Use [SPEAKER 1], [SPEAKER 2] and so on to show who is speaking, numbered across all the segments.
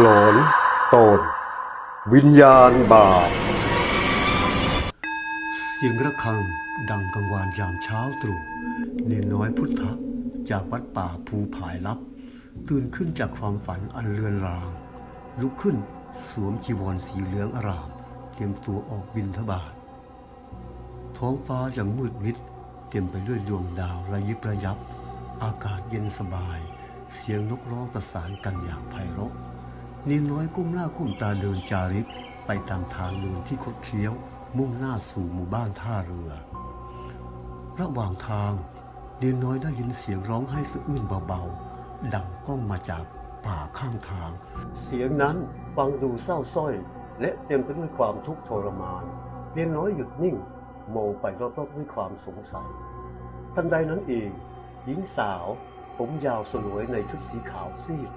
[SPEAKER 1] หลอนโตนวิญญาณบาป
[SPEAKER 2] เสียงระฆังดังกังวานยามเช้าตรู่เนนน้อยพุทธะจากวัดป่าภูผายลับ ตื่นขึ้นจากความฝันอันเลือนราง ลุกขึ้นสวมจีวรสีเหลืองอาราม เตรียมตัวออกบินทบาทท้องฟ้ายังมืดมิด เต็มไปด้วยดวงดาวระยิบระยับ อากาศเย็นสบาย เสียงนกร้องประสานกันอย่างไพเราะ เนนน้อยก้มหน้าก้มตาเดินจาริกไปตามทางเดินที่คดเคี้ยว มุ่งหน้าสู่หมู่บ้านท่าเรือ ระหว่างทางเนนน้อยได้ยินเสียงร้องไห้สะอื้นเบาๆ ดังก้องมาจากป่าข้างทาง เสียงนั้นฟังดูเศร้าส้อย และเต็มไปด้วยความทุกข์ทรมานเนนน้อยหยุดนิ่งมองไปรอบๆด้วยความสงสัย ทันใดนั้นเอง หญิงสาวผมยาวสลวยในชุดสีขาวซีด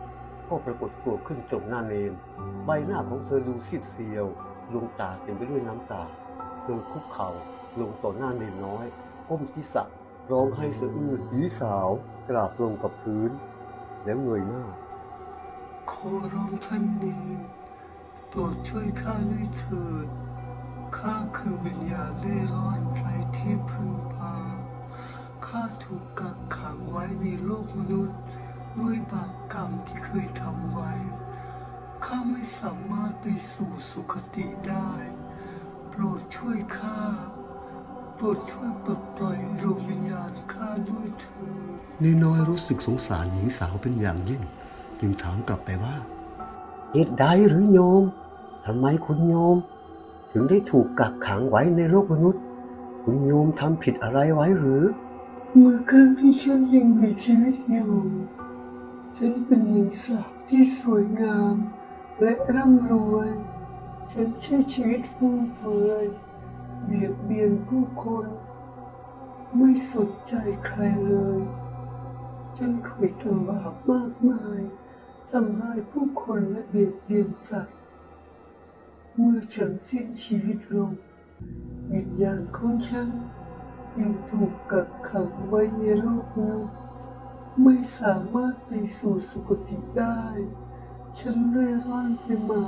[SPEAKER 2] ก็ปรากฏตัวขึ้นตรงหน้าเนนใบหน้าของเธอดูซีดเซียวดวงตาเต็มไปด้วยน้ำตา เธอคุกเข่าลงต่อหน้าเนนน้อยก้มศีรษะร้องไห้สะอื้นหญิงสาวกราบลงกับพื้น แล้วเงยหน้า
[SPEAKER 3] ขอร้องท่านเนรโปรดช่วยข้าด้วยเถิดข้าคือวิญญาณเล่ร่อนไร้ที่พึ่งพาข้าถูกกักขังไว้ในโลกมนุษย์ด้วยบาป กรรมที่เคยทำไว้ ข้าไม่สามารถไปสู่สุคติได้ โปรดช่วยข้า โปรดช่วยปลดปล่อยดวงวิญญาณข้าด้วยเถิด
[SPEAKER 2] เนนน้อยรู้สึกสงสารหญิงสาวเป็นอย่างยิ่ง จึงถามกลับไปว่า
[SPEAKER 1] เหตุใดหรือโยมทำไมคุณโยม ถึงได้ถูกกักขังไว้ในโลกมนุษย์ คุณโยมทำผิดอะไรไว้หรือ
[SPEAKER 3] เมื่อครั้งที่ฉันยังมีชีวิตอยู่ ฉันเป็นหญิงสาวที่สวยงามและร่ำรวย ฉันใช้ชีวิตฟุ่มเฟือยเบียดเบียนผู้คน ไม่สนใจใครเลย ฉันเคยทำบาปมากมายทำร้ายผู้คนและเบียดเบียนสัตว์ เมื่อฉันสิ้นชีวิตลงวิญญาณของฉันยังถูกกักขังไว้ในโลกนี้ ไม่สามารถไปสู่สุคติได้ ฉันเร่ร่อนไปมา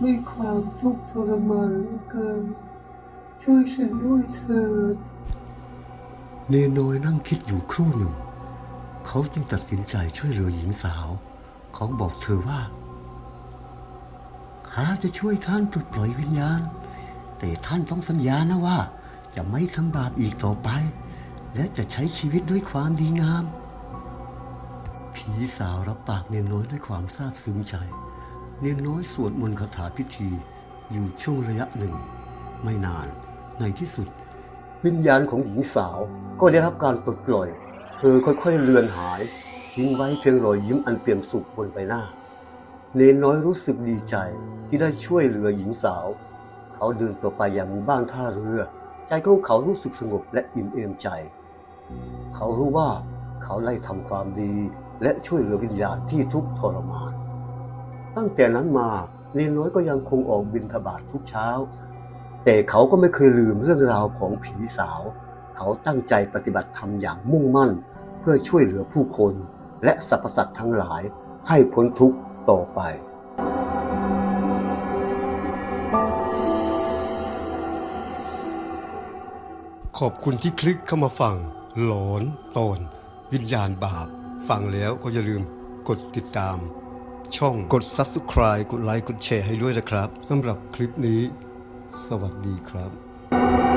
[SPEAKER 3] ด้วยความทุกข์ทรมานเหลือเกิน ช่วยฉันด้วยเถิด
[SPEAKER 2] เนนน้อยนั่งคิดอยู่ครู่หนึ่ง เขาจึงตัดสินใจช่วยเหลือหญิงสาว เขาบอกเธอว่าข้าจะช่วยท่านปลดปล่อยวิญญาณ แต่ท่านต้องสัญญานะว่า จะไม่ทำบาปอีกต่อไป และจะใช้ชีวิตด้วยความดีงาม ผีสาวรับปากเนนน้อยด้วยความซาบซึ้งใจ เนนน้อยสวดมนต์คาถาพิธี อยู่ช่วงระยะหนึ่ง ไม่นานในที่สุด วิญญาณของหญิงสาวก็ได้รับการปลดปล่อย เธอค่อยๆเลือนหายทิ้งไว้เพียงรอยยิ้มอันเปี่ยมสุขบนใบหน้า เนนน้อยรู้สึกดีใจที่ได้ช่วยเหลือหญิงสาว เขาเดินต่อไปอย่างหมู่บ้านท่าเรือ ใจของเขารู้สึกสงบและอิ่มเอมใจ เขารู้ว่าเขาได้ทำความดี และช่วยเหลือวิญญาณที่ทุกข์ทรมาน ตั้งแต่นั้นมาเนนน้อยก็ยังคงออกบินทบาททุกเช้า แต่เขาก็ไม่เคยลืมเรื่องราวของผีสาว เขาตั้งใจปฏิบัติธรรมอย่างมุ่งมั่น เพื่อช่วยเหลือผู้คน และสรรพสัตว์ทั้งหลายให้พ้นทุกข์ต่อไปขอบคุณที่คลิกเข้ามาฟังหลอนตอน วิญญาณบาป ฟังแล้วก็อย่าลืมกดติดตาม ช่องกด Subscribe กดไลค์กดแชร์ให้ด้วยนะครับสำหรับคลิปนี้ สวัสดีครับ